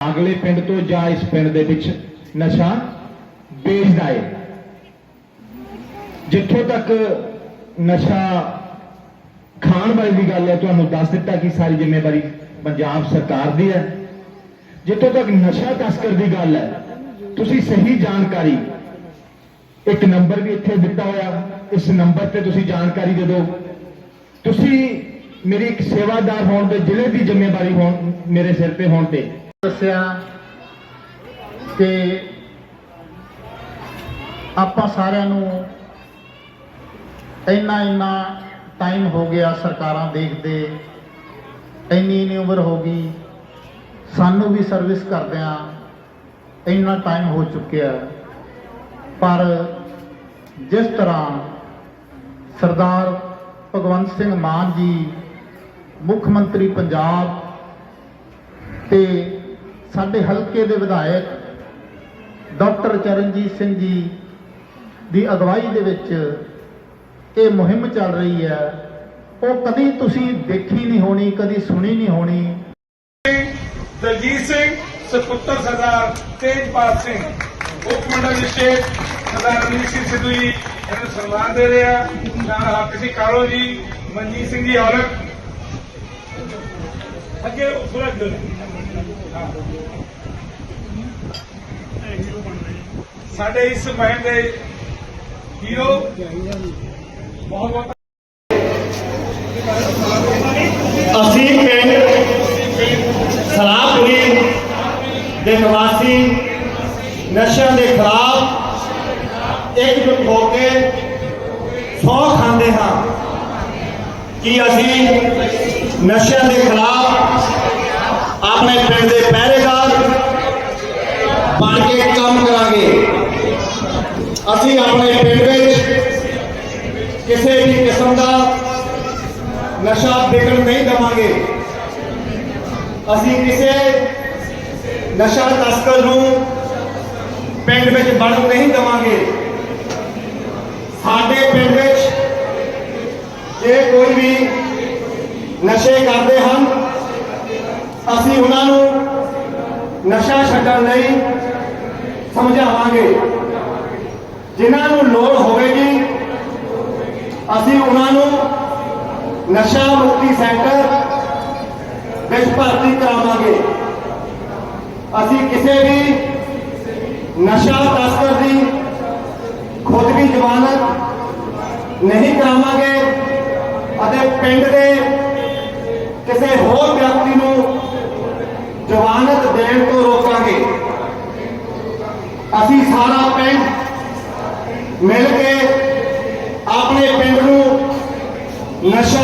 ਅਗਲੇ ਪਿੰਡ ਤੋਂ ਜਾਂ ਇਸ ਪਿੰਡ ਦੇ ਵਿੱਚ ਨਸ਼ਾ ਵੇਚਦਾ ਏ। ਜਿੱਥੋਂ ਤੱਕ ਨਸ਼ਾ ਖਾਣ ਵਾਲੀ ਦੀ ਗੱਲ ਹੈ, ਤੁਹਾਨੂੰ ਦੱਸ ਦਿੱਤਾ ਕਿ ਸਾਰੀ ਜ਼ਿੰਮੇਵਾਰੀ ਪੰਜਾਬ ਸਰਕਾਰ ਦੀ ਹੈ। ਜਿੱਥੋਂ ਤੱਕ ਨਸ਼ਾ ਤਸਕਰ ਦੀ ਗੱਲ ਹੈ, ਤੁਸੀਂ ਸਹੀ ਜਾਣਕਾਰੀ ਇੱਕ ਨੰਬਰ ਵੀ ਇੱਥੇ ਦਿੱਤਾ ਹੋਇਆ, ਇਸ ਨੰਬਰ ਤੇ ਤੁਸੀਂ ਜਾਣਕਾਰੀ ਦੇ ਦਿਓ। ਤੁਸੀਂ ਮੇਰੀ ਇੱਕ ਸੇਵਾਦਾਰ ਹੋਣ ਦੇ ਜ਼ਿਲ੍ਹੇ ਦੀ ਜ਼ਿੰਮੇਵਾਰੀ ਹੋਣ ਮੇਰੇ ਸਿਰ ਤੇ ਹੋਣ ਤੇ ਦੱਸਿਆ ਕਿ ਆਪਾਂ ਸਾਰਿਆਂ ਨੂੰ ਇੰਨਾ ਇੰਨਾ ਟਾਈਮ ਹੋ ਗਿਆ ਸਰਕਾਰਾਂ ਦੇਖਦੇ, ਇੰਨੀ ਇੰਨੀ ਉਮਰ ਹੋ ਗਈ, ਸਾਨੂੰ ਵੀ ਸਰਵਿਸ ਕਰਦਿਆਂ ਇੰਨਾ ਟਾਈਮ ਹੋ ਚੁੱਕਿਆ। ਪਰ ਜਿਸ ਤਰ੍ਹਾਂ ਸਰਦਾਰ ਭਗਵੰਤ ਸਿੰਘ ਮਾਨ ਜੀ, ਮੁੱਖ ਮੰਤਰੀ ਪੰਜਾਬ ਤੇ ਸਾਡੇ ਹਲਕੇ ਦੇ ਵਿਧਾਇਕ ਡਾਕਟਰ ਚਰਨਜੀਤ ਸਿੰਘ ਜੀ ਦੀ ਅਗਵਾਈ ਦੇ ਵਿੱਚ ਇਹ ਮੁਹਿੰਮ ਚੱਲ ਰਹੀ ਹੈ। ਉਹ ਕਦੀ ਤੁਸੀਂ ਦੇਖੀ ਨਹੀਂ ਹੋਣੀ, ਕਦੀ ਸੁਣੀ ਨਹੀਂ ਹੋਣੀ। ਦਲਜੀਤ ਸਿੰਘ, ਸੁਪੁੱਤਰ ਸਰਦਾਰ ਤੇਜਪਾਲ ਸਿੰਘ, ਉਪ ਮੰਡਲ ਸਟੇਟ ਸਰਦਾਰ ਅਮਰੀਕ ਸਿੰਘ ਸਿੱਧੂ ਜੀ, ਇਹਨੂੰ ਸਨਮਾਨ ਦੇ ਰਿਹਾ ਆ। ਨਾਲ ਹੱਕ ਸਿੰਘ ਕਾਲੋ ਜੀ, ਮਨਜੀਤ ਸਿੰਘ ਜੀ ਔਲਖ ਅੱਗੇ ਪੂਰਾ ਜਲ ਸਾਡੇ ਇਸ ਮਹਿਮ ਦੇ ਹੀਰੋ ਬਹੁਤ ਬਹੁਤ ਅਸੀਂ ਪਿੰਡ ਸਲਾਹਪੁਰੀ ਦੇ ਨਿਵਾਸੀ ਨਸ਼ਿਆਂ ਦੇ ਖਿਲਾਫ ਇਕਜੁੱਟ ਹੋ ਕੇ ਸੌ ਖਾਂਦੇ ਹਾਂ ਕਿ ਅਸੀਂ ਨਸ਼ਿਆਂ ਦੇ ਖਿਲਾਫ ਆਪਣੇ ਪਿੰਡ ਦੇ ਪਹਿਰੇਦਾਰ ਬਣ ਕੇ ਕੰਮ ਕਰਾਂਗੇ ਅਸੀਂ ਆਪਣੇ ਪਿੰਡ ਵਿੱਚ ਕਿਸੇ ਵੀ ਕਿਸਮ ਦਾ ਨਸ਼ਾ ਵਿਕਣ ਨਹੀਂ ਦੇਵਾਂਗੇ। ਅਸੀਂ ਕਿਸੇ ਨਸ਼ਾ ਤਸਕਰ ਨੂੰ ਪਿੰਡ ਵਿੱਚ ਵੜਨ ਨਹੀਂ ਦੇਵਾਂਗੇ। ਸਾਡੇ ਪਿੰਡ ਵਿੱਚ ਜੇ ਕੋਈ ਵੀ ਨਸ਼ੇ ਕਰਦੇ ਹਨ, ਅਸੀਂ ਉਹਨਾਂ ਨੂੰ ਨਸ਼ਾ ਛੱਡਣ ਲਈ ਸਮਝਾਵਾਂਗੇ। ਜਿਨ੍ਹਾਂ ਨੂੰ ਲੋੜ ਹੋਵੇਗੀ, ਅਸੀਂ ਉਹਨਾਂ ਨੂੰ ਨਸ਼ਾ ਮੁਕਤੀ ਸੈਂਟਰ ਵਿੱਚ ਭਰਤੀ ਕਰਾਵਾਂਗੇ। ਅਸੀਂ ਕਿਸੇ ਵੀ ਨਸ਼ਾ ਤਸਕਰ ਦੀ ਖੁਦ ਵੀ ਜ਼ਮਾਨਤ ਨਹੀਂ ਕਰਾਵਾਂਗੇ ਅਤੇ ਪਿੰਡ ਦੇ ਕਿਸੇ ਹੋਰ ਵਿਅਕਤੀ ਨੂੰ ਜ਼ਮਾਨਤ ਦੇਣ ਤੋਂ ਰੋਕਾਂਗੇ। ਅਸੀਂ ਸਾਰਾ ਪਿੰਡ ਮਿਲ ਕੇ ਆਪਣੇ ਪਿੰਡ ਨੂੰ ਨਸ਼ਾ